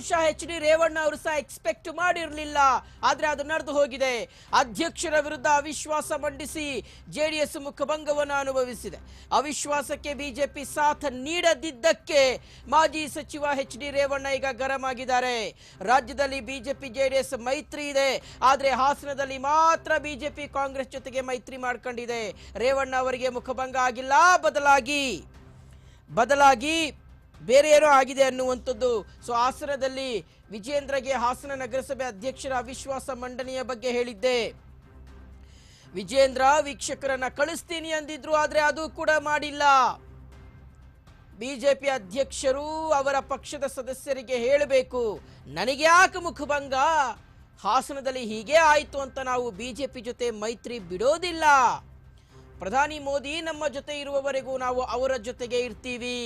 ಬಹುಶಃ H D Revanna ಅವರು ಸಹ ಎಕ್ಸ್ಪೆಕ್ಟ್ ಮಾಡಿರಲಿಲ್ಲ. ಆದ್ರೆ ಅದು ನಡೆದು ಹೋಗಿದೆ. ಅಧ್ಯಕ್ಷರ ವಿರುದ್ಧ ಅವಿಶ್ವಾಸ ಮಂಡಿಸಿ ಜೆಡಿಎಸ್ ಮುಖಭಂಗವನ್ನು ಅನುಭವಿಸಿದೆ. ಅವಿಶ್ವಾಸಕ್ಕೆ ಬಿಜೆಪಿ ಸಾಥ್ ನೀಡದಿದ್ದಕ್ಕೆ ಮಾಜಿ ಸಚಿವ ಎಚ್ ಡಿ ರೇವಣ್ಣ ಈಗ ಗರಂ ಆಗಿದ್ದಾರೆ. ರಾಜ್ಯದಲ್ಲಿ ಬಿಜೆಪಿ ಜೆಡಿಎಸ್ ಮೈತ್ರಿ ಇದೆ. ಆದ್ರೆ ಹಾಸನದಲ್ಲಿ ಮಾತ್ರ ಬಿಜೆಪಿ ಕಾಂಗ್ರೆಸ್ ಜೊತೆಗೆ ಮೈತ್ರಿ ಮಾಡ್ಕೊಂಡಿದೆ. ರೇವಣ್ಣ ಅವರಿಗೆ ಮುಖಭಂಗ ಆಗಿಲ್ಲ. ಬದಲಾಗಿ ಬದಲಾಗಿ ಬೇರೆ ಏನೋ ಆಗಿದೆ ಅನ್ನುವಂಥದ್ದು. ಸೊ ಹಾಸನದಲ್ಲಿ ವಿಜೇಂದ್ರಗೆ ಹಾಸನ ನಗರಸಭೆ ಅಧ್ಯಕ್ಷರ ಅವಿಶ್ವಾಸ ಮಂಡನೆಯ ಬಗ್ಗೆ ಹೇಳಿದ್ದೆ. ವಿಜೇಂದ್ರ, ವೀಕ್ಷಕರನ್ನ ಕಳಿಸ್ತೀನಿ ಅಂದಿದ್ರು, ಆದ್ರೆ ಅದು ಕೂಡ ಮಾಡಿಲ್ಲ. ಬಿಜೆಪಿ ಅಧ್ಯಕ್ಷರು ಅವರ ಪಕ್ಷದ ಸದಸ್ಯರಿಗೆ ಹೇಳಬೇಕು, ನನಗೆ ಯಾಕೆ ಮುಖಭಂಗ? ಹಾಸನದಲ್ಲಿ ಹೀಗೆ ಆಯಿತು ಅಂತ ನಾವು ಬಿಜೆಪಿ ಜೊತೆ ಮೈತ್ರಿ ಬಿಡೋದಿಲ್ಲ. ಪ್ರಧಾನಿ ಮೋದಿ ನಮ್ಮ ಜೊತೆ ಇರುವವರೆಗೂ ನಾವು ಅವರ ಜೊತೆಗೆ ಇರ್ತೀವಿ.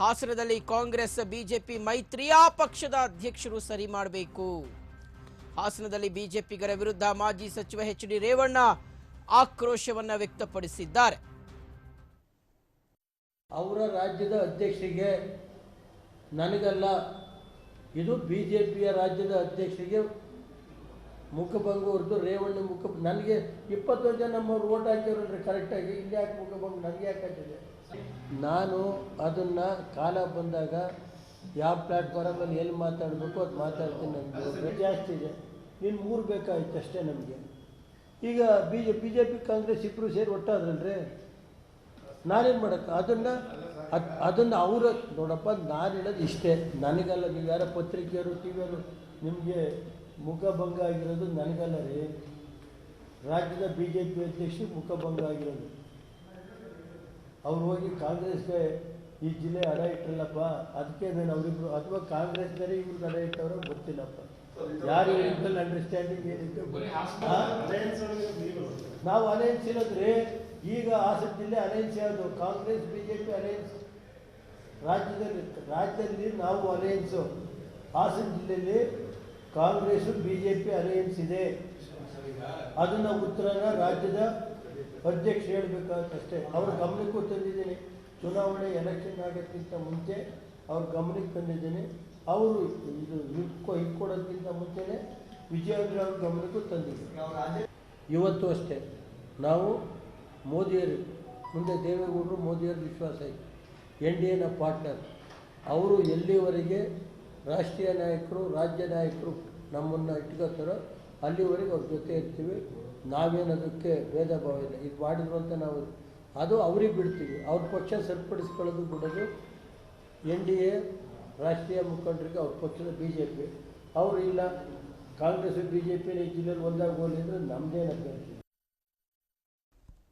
ಹಾಸನದಲ್ಲಿ ಕಾಂಗ್ರೆಸ್, ಬಿಜೆಪಿ ಮೈತ್ರಿ ಪಕ್ಷದ ಅಧ್ಯಕ್ಷರು ಸರಿ ಮಾಡಬೇಕು. ಹಾಸನದಲ್ಲಿ ಬಿಜೆಪಿಗರ ವಿರುದ್ಧ ಮಾಜಿ ಸಚಿವ ಎಚ್ ಡಿ ರೇವಣ್ಣ ಆಕ್ರೋಶವನ್ನ ವ್ಯಕ್ತಪಡಿಸಿದ್ದಾರೆ. ಅವರ ರಾಜ್ಯದ ಅಧ್ಯಕ್ಷರಿಗೆ ನನಗಲ್ಲ, ಇದು ಬಿಜೆಪಿಯ ರಾಜ್ಯದ ಅಧ್ಯಕ್ಷರಿಗೆ ಮುಖಭಂಗ ಹೊರದು ರೇವಣ್ಣ ಮುಖ ನನಗೆ ಇಪ್ಪತ್ತೊಂದು ಜನ ನಮ್ಮವ್ರು ಓಟ್ ಹಾಕಿರೋಲ್ರಿ ಕರೆಕ್ಟಾಗಿ ಇಲ್ಲಿ ಯಾಕೆ ಮುಖಭಂಗ ನನಗೆ ಯಾಕೆ ಹಾಕಿದೆ ನಾನು ಅದನ್ನು ಕಾಲ ಬಂದಾಗ ಯಾವ ಪ್ಲ್ಯಾಟ್ಫಾರ್ಮಲ್ಲಿ ಎಲ್ಲಿ ಮಾತಾಡಬೇಕು ಅದು ಮಾತಾಡ್ತೀನಿ ನನಗೆ ಜಾಸ್ತಿ ಇದೆ. ಇನ್ನು ಮೂರು ಬೇಕಾಯ್ತು ಅಷ್ಟೇ ನಮಗೆ. ಈಗ B J B J P Congress ಇಬ್ಬರು ಸೇರಿ ಒಟ್ಟಾದ್ರಲ್ರಿ ನಾನೇನು ಮಾಡಕ್ಕೆ? ಅದನ್ನು ಅದು ಅದನ್ನು ಅವರ ನೋಡಪ್ಪ ನಾನು ಹೇಳೋದು ಇಷ್ಟೇ. ನನಗಲ್ಲ, ನೀವು ಯಾರೋ ಪತ್ರಿಕೆಯವರು ಟಿ ನಿಮಗೆ ಮುಖಭಂಗ ಆಗಿರೋದು ನನಗಲ್ಲ ರೀ. ರಾಜ್ಯದ ಬಿ ಜೆ ಪಿ ಅಧ್ಯಕ್ಷರು ಮುಖಭಂಗ ಆಗಿರೋದು. ಅವ್ರು ಹೋಗಿ ಕಾಂಗ್ರೆಸ್ಗೆ ಈ ಜಿಲ್ಲೆ ಅಡ ಇಟ್ಟಿಲ್ಲಪ್ಪ ಅದಕ್ಕೆ ನಾನು ಅವರಿಬ್ರು, ಅಥವಾ ಕಾಂಗ್ರೆಸ್ನಲ್ಲಿ ಇವ್ರಿಗೆ ಅಡ ಇಟ್ಟವರು ಗೊತ್ತಿಲ್ಲಪ್ಪ. ಯಾರು ಇಬ್ಬರಲ್ಲಿ ಅಂಡರ್ಸ್ಟ್ಯಾಂಡಿಂಗ್? ನಾವು ಅಲಯನ್ಸ್ ಇರೋದ್ರಿ ಈಗ ಹಾಸನ ಜಿಲ್ಲೆ ಅಲಯನ್ಸ್ ಯಾವುದು? Congress B J P alliance ರಾಜ್ಯದಲ್ಲಿ ರಾಜ್ಯದಲ್ಲಿ ನಾವು ಅಲಯನ್ಸು ಹಾಸನ ಜಿಲ್ಲೆಯಲ್ಲಿ Congress B J P alliance ಇದೆ. ಅದನ್ನ ಉತ್ತರನ ರಾಜ್ಯದ ಅಧ್ಯಕ್ಷ ಹೇಳ್ಬೇಕಾದಷ್ಟೇ. ಅವ್ರ ಗಮನಕ್ಕೂ ತಂದಿದ್ದೀನಿ. ಚುನಾವಣೆ ಎಲೆಕ್ಷನ್ ಆಗೋಕ್ಕಿಂತ ಮುಂಚೆ ಅವ್ರ ಗಮನಕ್ಕೆ ತಂದಿದ್ದೀನಿ. ಅವರು ಇದು ಇಟ್ಕೊ ಇಟ್ಕೊಡೋದಕ್ಕಿಂತ ಮುಂಚೆನೇ ವಿಜಯೇಂದ್ರ ಅವ್ರ ಗಮನಕ್ಕೂ ತಂದಿದ್ದೀನಿ. ಇವತ್ತು ಅಷ್ಟೇ. ನಾವು ಮೋದಿಯರು, ಮುಂದೆ ದೇವೇಗೌಡರು ಮೋದಿಯವ್ರ ವಿಶ್ವಾಸ ಐತೆ. ಎನ್ ಡಿ ಎನ ಪಾರ್ಟ್ನರ್. ಅವರು ಎಲ್ಲಿವರೆಗೆ ರಾಷ್ಟ್ರೀಯ ನಾಯಕರು, ರಾಜ್ಯ ನಾಯಕರು ನಮ್ಮನ್ನು ಇಟ್ಕೋತಾರೋ ಅಲ್ಲಿವರೆಗೆ ಅವ್ರ ಜೊತೆ ಇರ್ತೀವಿ. ನಾವೇನು ಅದಕ್ಕೆ ಭೇದ ಭಾವ ಇಲ್ಲ. ಇದು ಮಾಡಿದ್ರು ಅಂತ ನಾವು ಅದು ಅವ್ರಿಗೆ ಬಿಡ್ತೀವಿ. ಅವ್ರ ಪಕ್ಷ ಸರಿಪಡಿಸ್ಕೊಳ್ಳೋದು ಬಿಡೋದು ಎನ್ ಡಿ ಎ ರಾಷ್ಟ್ರೀಯ ಮುಖಂಡರಿಗೆ ಅವ್ರ ಪಕ್ಷದ ಬಿ ಜೆ ಪಿ. ಅವರು ಇಲ್ಲ, ಕಾಂಗ್ರೆಸ್ ಬಿ ಜೆ ಪಿ ಜಿಲ್ಲೆಯಲ್ಲಿ ಒಂದಾಗಿ ಹೋಗಲಿ ಅಂದರೆ ನಮ್ಮದೇನಕ್ಕೆ